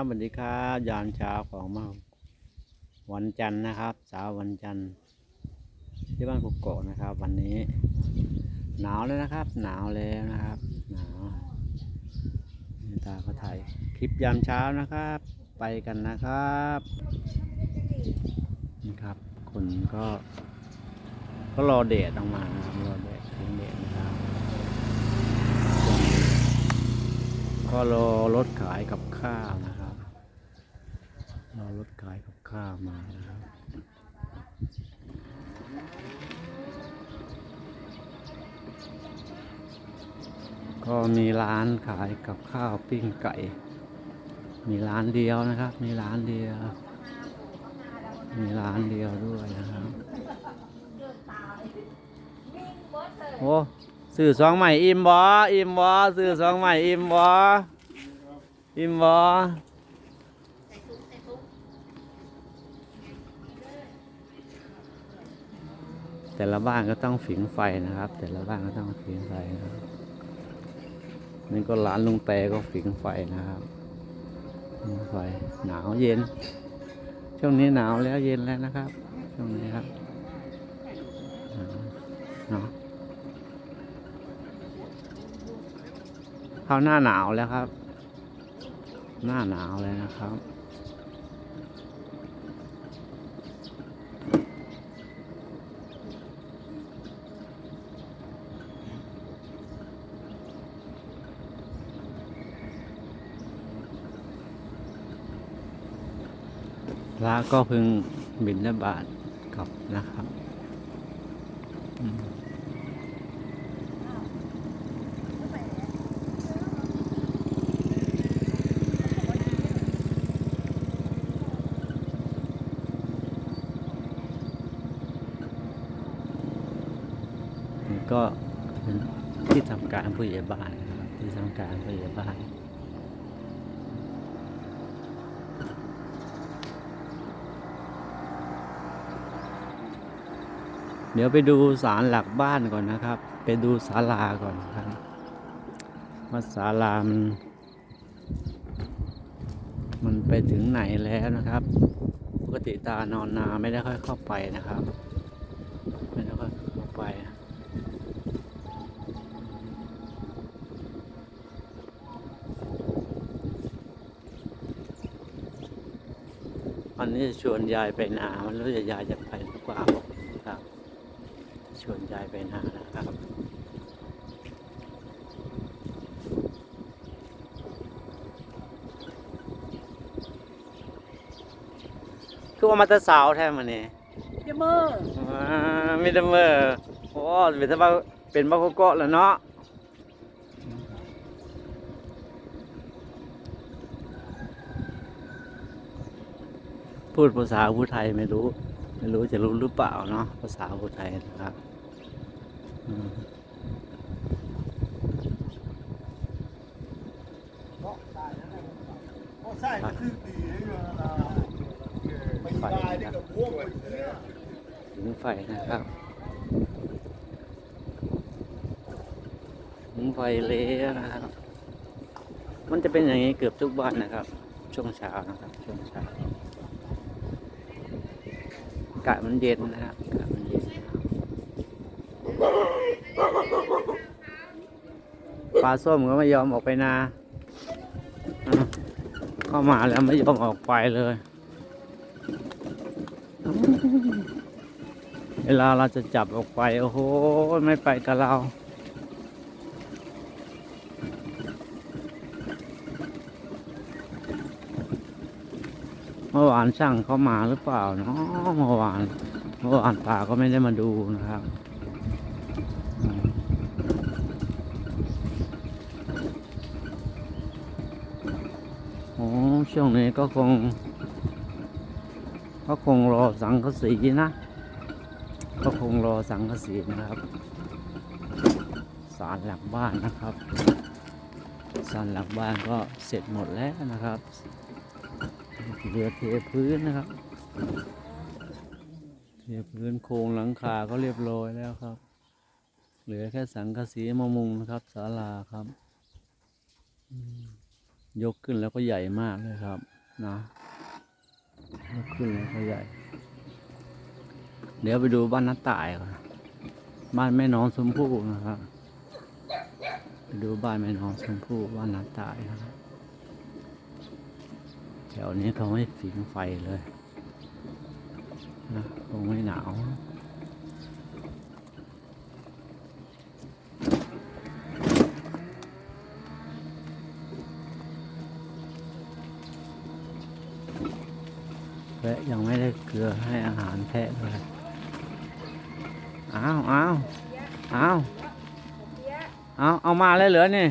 บสวัสดีครับยามเช้าของมาวันจันทร์นะครับเช้าววันจันทร์ที่บ้านกุกโกะนะครับ วันนี้ หนาวแล้วนะครับ หนาวแล้วนะครับ หนาวนี่ตาก็ถ่ายคลิปยามเช้านะครับ ไปกันนะครับนี่ครับ คนก็ ก็รอเดดออกมานะครับรอเดดถึงเดดนะครับก็รอรถขายกับข้าวนะ ครับรถขายกับข้าวมานะครับก็มีร้านขายกับข้าวปิ้งไก่ มีร้านเดียวนะครับ มีร้านเดียว มีร้านเดียวด้วยนะครับโอ้ซื้อสองใหม่อิ่มบ่อิ่มบ่ซื้อสองใหม่อิ่มบ่อิ่มบ่ แต่ละบ้านก็ต้องฝิงไฟนะครับ แต่ละบ้านก็ต้องฝิงไฟนะครับนี่ก็ร้านลุงแต่ก็ฝิงไฟนะครับฝิงไฟหนาวเย็น ช่วงนี้หนาวแล้วเย็นแล้วนะครับช่วงนี้ครับเนาะเข้าหน้าหนาวแล้วครับ หน้าหนาวเลยนะครับ ระก็เพึงบินบาตกลับนะครับก็เป็นที่ทำการผู้ใหญ่บ้านนะครับที่ทำการผู้ใหญ่บ้าน เดี๋ยวไปดูศาลหลักบ้านก่อนนะครับ ไปดูศาลาก่อนครับว่าศาลามันมันไปถึงไหนแล้วนะครับ ปกติตานอนนาไม่ได้ค่อยเข้าไปนะครับ ไม่ได้ค่อยเข้าไปวันนี้ชวนยายไปนามันรู้จะยายจะไปหรือเปล่า วนยายไปนานะครับคือว่ามาแตะสาวแท้มันนี่เดมเมอร์อ่ามีแต่เมื่อโอ้เป็นแต่ว่าเป็นบ้าโกะแล้วเนาะพูดภาษาผู้ไทยไม่รู้ ไม่รู้จะรู้หรือเปล่าเนาะภาษาผู้ไทยนะครับอืม ใช่มันคือดีเลยนะไม่ได้นี่กับพวกไปเนี่ยถึงไฟนะครับถึงไฟแล้วนะครับ มันจะเป็นอย่างนี้เกือบทุกบ้านนะครับ ช่วงเช้านะครับ ช่วงเช้าอากาศมันเย็นนะครับ ปลาส้มก็ไม่ยอมออกไปนา เข้ามาแล้วไม่ยอมออกไปเลย เวลาเราจะจับออกไป โอ้โห ไม่ไปกับเราเมื่อวานช่างเขามาหรือเปล่าเนาะเมื่อวานเมื่อวานตาก็ไม่ได้มาดูนะครับอืมโอ้ ช่วงนี้ก็คง ก็คงรอสังกะสีนะ ก็คงรอสังกะสีนะครับศาลหลักบ้านนะครับศาลหลักบ้านก็เสร็จหมดแล้วนะครับเหลือเทพื้นนะครับ เทพื้นโครงหลังคาก็เรียบร้อยแล้วครับ เหลือแค่สังกะสีมามุงนะครับศาลาครับ อืม ยกขึ้นแล้วก็ใหญ่มากเลยครับนะยกขึ้นแล้วก็ใหญ่ เดี๋ยวไปดูบ้านน้าต่ายก่อนบ้านแม่น้องชมพู่นะครับไปดูบ้านแม่น้องชมพู่บ้านน้าต่ายนะครับแถวนี้เขาไม่ฝิงไฟเลยนะคงไม่หนาวะยังไม่ได้เกลือให้อาหารแพะเลยอ้าวอ้าวอ้าวเอาเอามาเลยเหรอนี่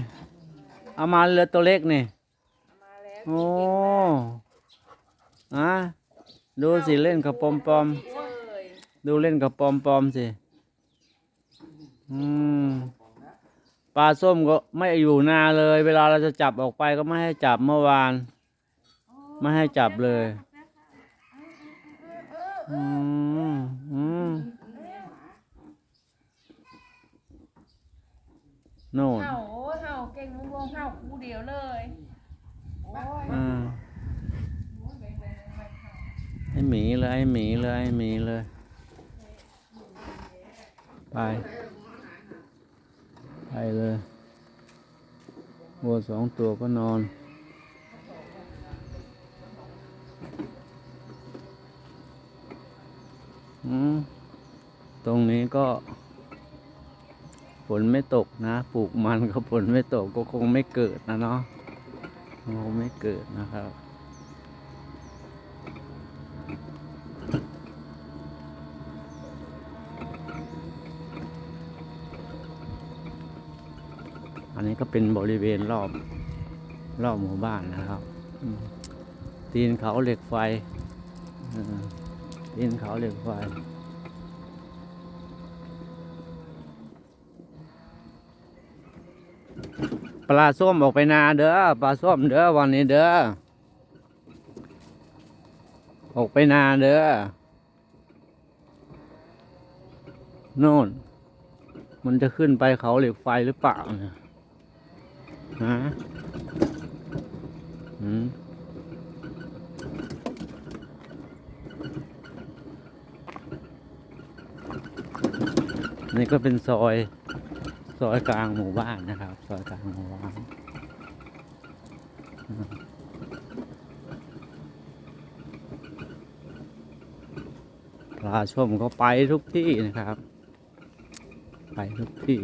เอามาเหลือตัวเล็กนี่โอ้อะดูสิเล่นกับปอมปอมดูเล่นกับปอมปอมสิ อืมปลาส้มก็ไม่อยู่นาเลย เวลาเราจะจับออกไปก็ไม่ให้จับเมื่อวาน ไม่ให้จับเลย อืมอืมโน่นเห่าโอ้ยเห่าเก่งลุงวงเห่าคู่เดียวเลยโอ้ยอืมให้หมีเลยให้หมีเลยให้หมีเลย ไป ไปเลยวัวสองตัวก็นอน อืม ตรงนี้ ก็ฝนไม่ตกนะ ปลูกมันก็ฝนไม่ตกก็คงไม่เกิดนะเนาะคงไม่เกิดนะครับ อันนี้ก็เป็นบริเวณรอบรอบหมู่บ้านนะครับ ตีนเขาเหล็กไฟตีนเขาเหล็กไฟ ปลาส้มออกไปนาเด้อปลาส้มเด้อวันนี้เด้อออกไปนาเด้อโน่น มันจะขึ้นไปเขาเหล็กไฟหรือเปล่าเนี่ยฮะอืมนี่ก็เป็นซอย ซอยกลางหมู่บ้านนะครับซอยกลางหมู่บ้านปลาชมก็ไปทุกที่นะครับ ไปทุกที่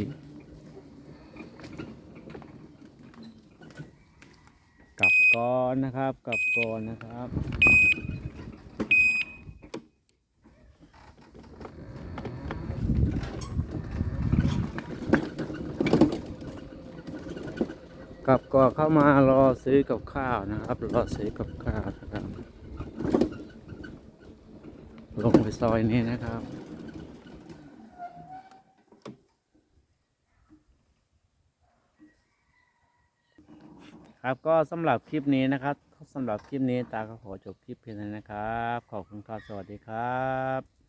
กลับก่อนนะครับ กลับก่อนนะครับ กลับก่อนเข้ามารอซื้อกับข้าวนะครับ รอซื้อกับข้าวนะครับ ลงไปซอยนี้นะครับครับก็สำหรับคลิปนี้นะครับสำหรับคลิปนี้ตาก็ขอจบคลิปเพียงเท่านี้นะครับ ขอบคุณครับ สวัสดีครับ